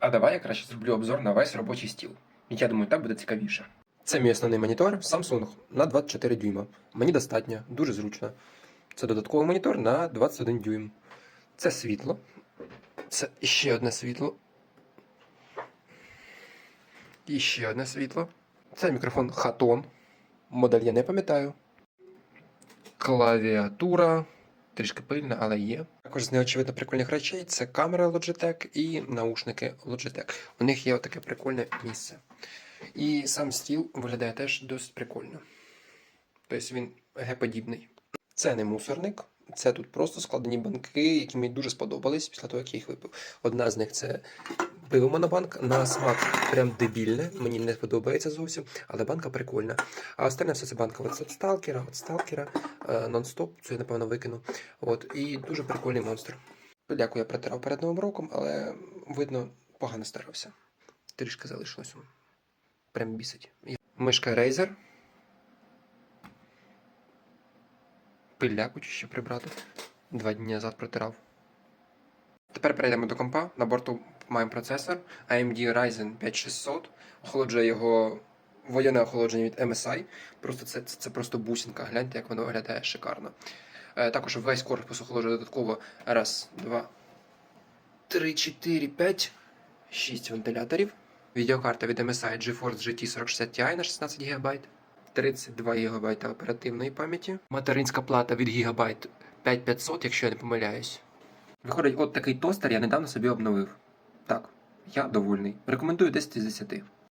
А давай я краще зроблю обзор на весь робочий стіл. Я думаю, так буде цікавіше. Це мій основний монітор Samsung на 24 дюйма. Мені достатньо, дуже зручно. Це додатковий монітор на 21 дюйм. Це світло. Це ще одне світло. І ще одне світло. Це мікрофон Haton. Модель я не пам'ятаю. Клавіатура. Трішки пильна, але є. Також з неочевидно прикольних речей це камера Logitech і наушники Logitech. У них є таке прикольне місце. І сам стіл виглядає теж досить прикольно. Тобто він Г-подібний. Це не мусорник, це тут просто складені банки, які мені дуже сподобались після того, як я їх випив. Одна з них це пиво монобанк. На смак прям дебільне, мені не подобається зовсім, але банка прикольна. А остальне все це банка от, сталкера, от сталкера, е, нон-стоп, це я напевно викину. От, і дуже прикольний монстр. Дякую, я протирав перед новим роком, але видно, погано старався. Трішки залишилось. Прям бісить. Мишка Razer. Пиляку чи ще прибрати. Два дні назад протирав. Тепер перейдемо до компа. На борту маємо процесор AMD Ryzen 5600. Охолоджує його водяне охолодження від MSI. Просто це, це, це просто бусинка. Гляньте, як воно виглядає шикарно. Е, також весь корпус охолоджує додатково. Раз, два, три, чотири, п'ять, шість вентиляторів. Відеокарта від MSI GeForce GT 4060 Ti на 16 ГБ. 32 ГБ оперативної пам'яті. Материнська плата від Гігабайт 5500, якщо я не помиляюсь. Виходить, от такий тостер я недавно собі обновив. Так, я довольний. Рекомендую 10 з 10.